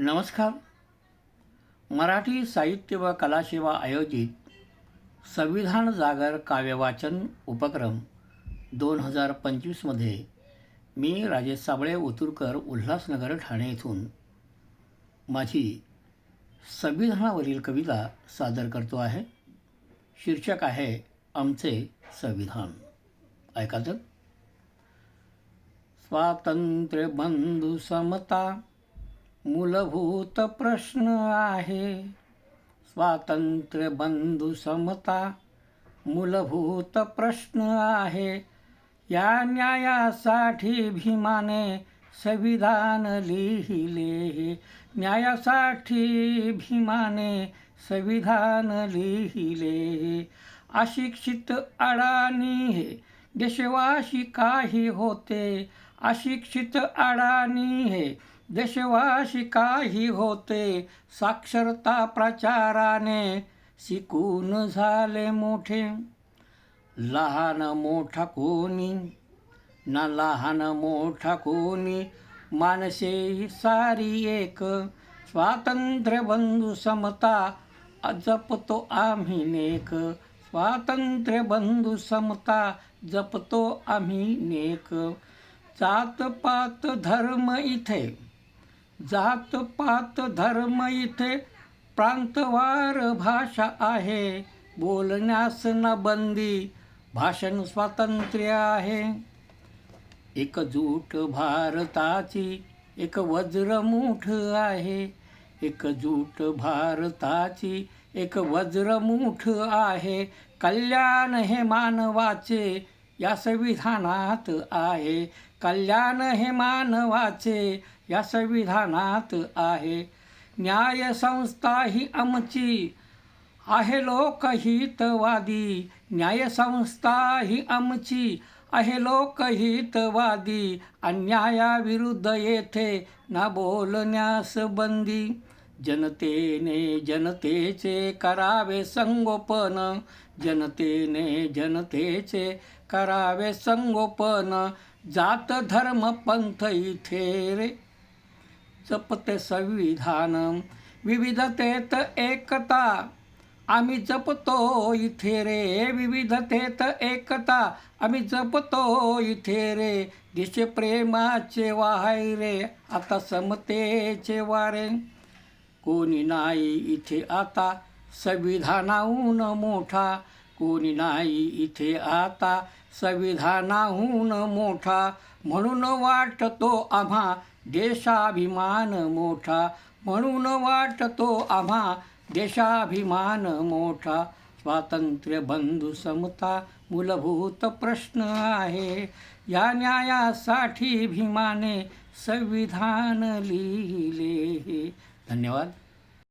नमस्कार. मराठी साहित्य व कलासेवा आयोजित संविधान जागर काव्यवाचन उपक्रम दोन हजार पंचवीसमध्ये मी राजेश साबळे ओतूरकर उल्हासनगर ठाणे येथून माझी संविधानावरील कविता सादर करतो आहे. शीर्षक आहे आमचे संविधान. ऐका तर. स्वातंत्र्य बंधू समता मूलभूत प्रश्न आहे. स्वातंत्र्य बंधू समता मूलभूत प्रश्न आहे. या न्यायासाठी भीमाने संविधान लिहिले न्यायासाठी भीमाने संविधान लिहिले अशिक्षित अडाणी हे. देशवाशी काही होते. अशिक्षित अडाणी हे. देशवाशी काही होते साक्षरता प्रचाराने. शिकून झाले मोठे. लहान मोठा कोणी ना लहान मोठा कोणी. माणसे ही सारी एक. स्वातंत्र्य बंधू समता जपतो आम्ही नेक. स्वातंत्र्य बंधू समता जपतो आम्ही नेक. जात पात धर्म इथे. जात पात धर्म इथे प्रांतवार भाषा आहे. बोलण्यास न बंदी भाषण स्वातंत्र्य आहे. एकजूट भारताची एक वज्रमूठ आहे. एकजूट भारताची एक वज्रमूठ आहे. कल्याण हे मानवाचे या संविधानात आहे. कल्याण हे मानवाचे या संविधानात आहे. न्यायसंस्था ही आमची आहे लोकहितवादी. न्यायसंस्था ही आमची आहे लोकहितवादी. अन्यायाविरुद्ध येथे ना बोलण्यास बंदी. जनतेने जनतेचे करावे संगोपन. जनतेने जनतेचे करावे संगोपन. जात धर्म पंथ इथे रे जपते संविधान. विविधतेत एकता. आम्ही जपतो इथे रे. विविधतेत एकता. आम्ही जपतो इथे रे. दिशे प्रेमाचे वाहाय रे. आता समतेचे वारे. कोणी नाही इथे आता. संविधानाहून मोठा. कोणी नाही इथे आता. संविधानाहून मोठा. म्हणून वाटतो आम्हा देशाभिमान मोठा म्हणून वाटतो आम्हा. देशाभिमान मोठा स्वातंत्र्य बंधू समता मूलभूत प्रश्न आहे. या न्यायासाठी भीमाने संविधान लिहिले. धन्यवाद.